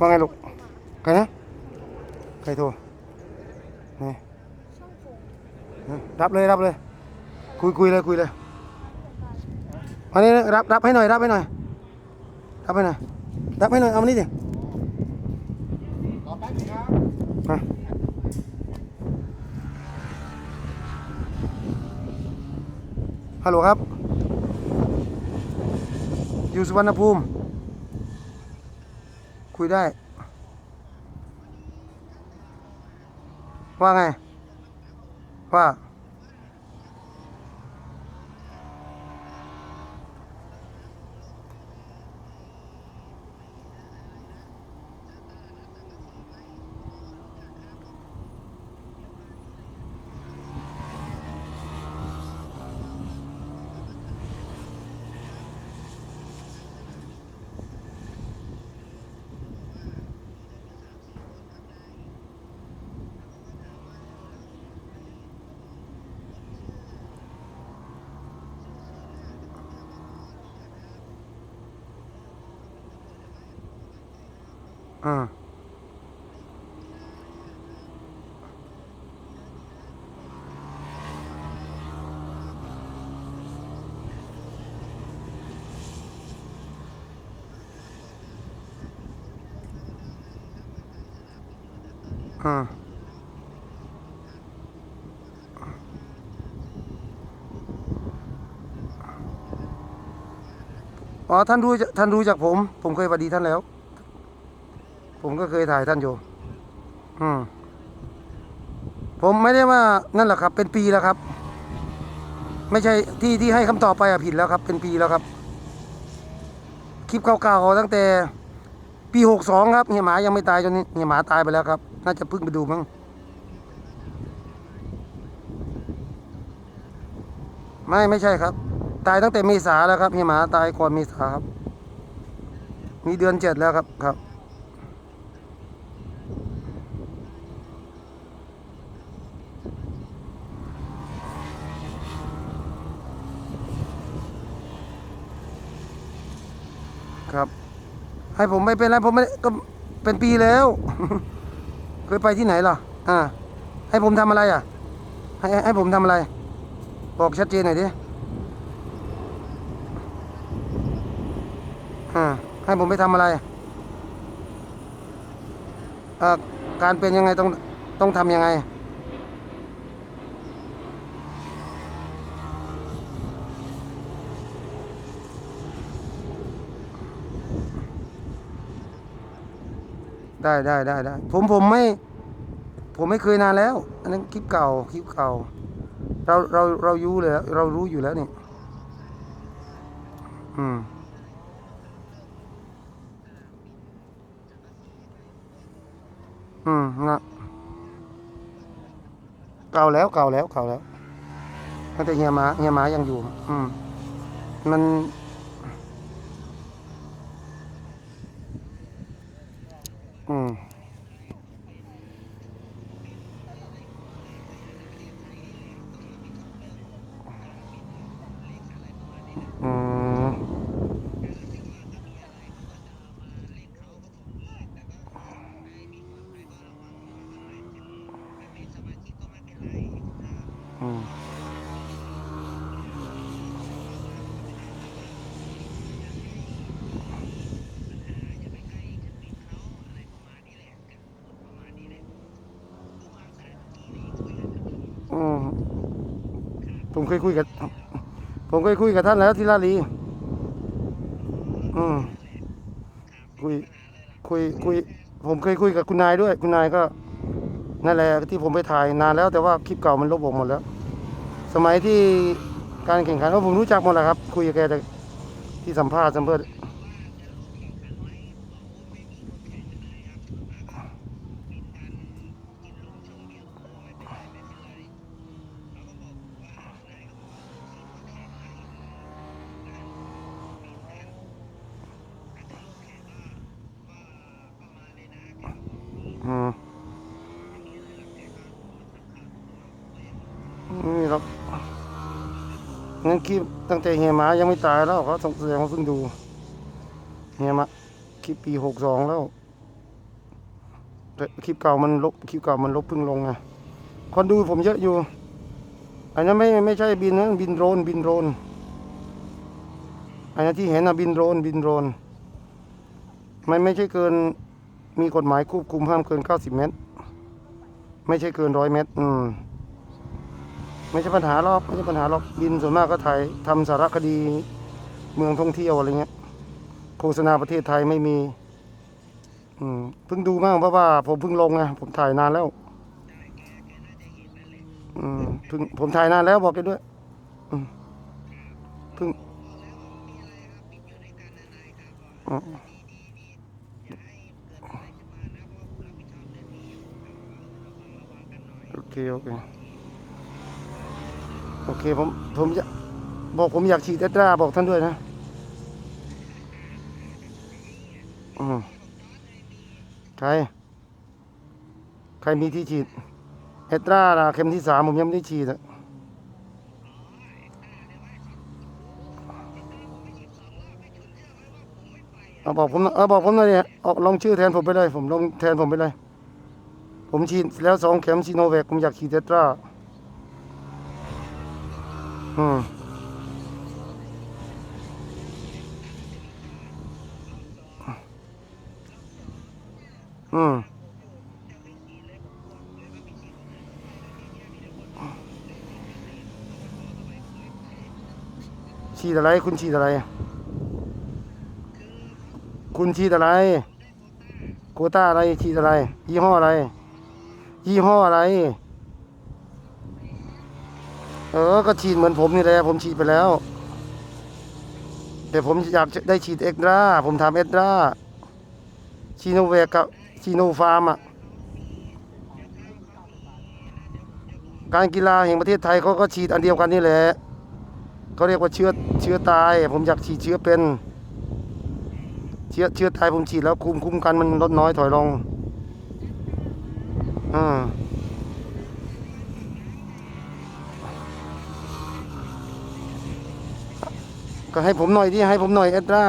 ว่าไงลูก ใครนะ ใครโทร นี่ช่องโฟงรับเลยรับเลย คุยคุยเลยคุยเลยมานี่นะรับรับให้หน่อยรับให้หน่อย รับให้หน่อย รับให้หน่อย เอามานี่ดิรอแป๊บนึงครับมาฮัลโหลครับ อยู่สุวรรณภูมิ คุยได้ ว่าไง ว่า อ่าอ่าอ๋อท่านรู้ท่านรู้จากผม ผมเคยสวัสดีท่านแล้ว ผมก็เคยถ่ายท่านอยู่ อืมผมไม่ได้ว่านั่นแหละครับ เป็นปีแล้วครับ ไม่ใช่ที่ที่ให้คำตอบไปอะผิดแล้วครับ เป็นปีแล้วครับ คลิปเก่าๆตั้งแต่ปีหกสองครับเฮียหมายังไม่ตายจนนี้เฮียหมาตายไปแล้วครับ น่าจะพิ่งไปดูมั้งไม่ไม่ใช่ครับ ตายตั้งแต่เมษาแล้วครับเฮียหมาตายก่อนเมษาครับ มีเดือนเจ็ดแล้วครับครับ ครับ ให้ผมไม่เป็นไรผมไม่ก็เป็นปีแล้ว เคยไปที่ไหนล่ะ อ่า ให้ผมทำอะไรอะ ให้ให้ให้ผมทำอะไร บอกชัดเจนหน่อยดิอ่าให้ผมไปทำอะไรเอ่อการเป็นยังไงต้องต้องทำยังไง ได้ได้ได้ได้ผมผมไม่ ผมไม่เคยนานแล้ว อันนั้นคลิปเก่าคลิปเก่า เราเราเรารู้เลยเรารู้อยู่แล้วนี่อืมอืมนะเก่าแล้วเก่าแล้วเก่าแล้วตั้งแต่เฮียมาเฮียมายังอยู่ อืม มัน อืมอืม อืม อืม ผมเคยคุยกับ ผมเคยคุยกับท่านแล้วที่ลาดลีอืมคุย คุย คุย ผมเคยคุยกับคุณนายด้วย คุณนายก็นั่นแหละที่ผมไปถ่ายนานแล้ว แต่ว่าคลิปเก่ามันลบออกหมดแล้ว สมัยที่การแข่งขันก็ผมรู้จักหมดแหละครับ คุยกับแกแต่ที่สัมภาษณ์สัมภาษณ์ อืมนี่ครับงั้นคลิปตั้งแต่เฮียมายังไม่ตายแล้วเขาแสดงว่าเพิ่งดูเฮียมาคลิปปีหกสองแล้วแต่คลิปเก่ามันลบคลิปเก่ามันลบเพิ่งลงไงคนดูผมเยอะอยู่ อันนั้นไม่ไม่ใช่บินนะบินโดรนบินโดรนอันนั้นที่เห็นนะบินโดรนบินโดรนไม่ไม่ใช่เกิน มีกฎหมายควบคุมห้ามเกิน 90 เมตร ไม่ใช่เกินร้อยเมตร อืม ไม่ใช่ปัญหาหรอกไม่ใช่ปัญหาหรอกบินส่วนมากก็ถ่ายทำสารคดีเมืองท่องเที่ยวอะไรเงี้ย โฆษณาประเทศไทยไม่มี อืมเพิ่งดูบ้างเพราะว่า ผมเพิ่งลงไงผมถ่ายนานแล้ว อืมเพิ่งผมถ่ายนานแล้วบอกกันด้วยอืมเพิ่งอืมโอ เคโอเคโอเคผมผมจะบอกผมอยากฉีดเอตราบอกท่านด้วยนะอืมใคร ใครมีที่ฉีดเอตราล่ะเข็มที่สามผมยังไม่ได้ฉีดอะเอาบอกผมน่อยเอาบอกผมหน่อยดิออกลองชื่อแทนผมไปเลย ผมลงแทนผมไปเลย ผมฉีดแล้วสองเข็มซีโนแวคผมอยากฉีดเอตราอืมอืมฉีดอะไร คุณฉีดอะไร คุณฉีดอะไร โควต้าอะไรฉีดอะไร ยี่ห้ออะไร ยี่ห้ออะไร เออ ก็ฉีดเหมือนผมนี่แหละ ผมฉีดไปแล้ว แต่ผมอยากได้ฉีดเอ็กตร้าผมทำเอ็กตร้าชีโนเวกับชีโนฟาร์มอะ การกีฬาแห่งประเทศไทยเขาก็ฉีดอันเดียวกันนี่แหละเขาเรียกว่าเชื้อเชื้อตาย ผมอยากฉีดเชื้อเป็น เชื้อเชื้อตายผมฉีดแล้วคุมคุมกันมันลดน้อยถอยลง อ่าก็ให้ผมหน่อยที่ให้ผมหน่อยเอตรา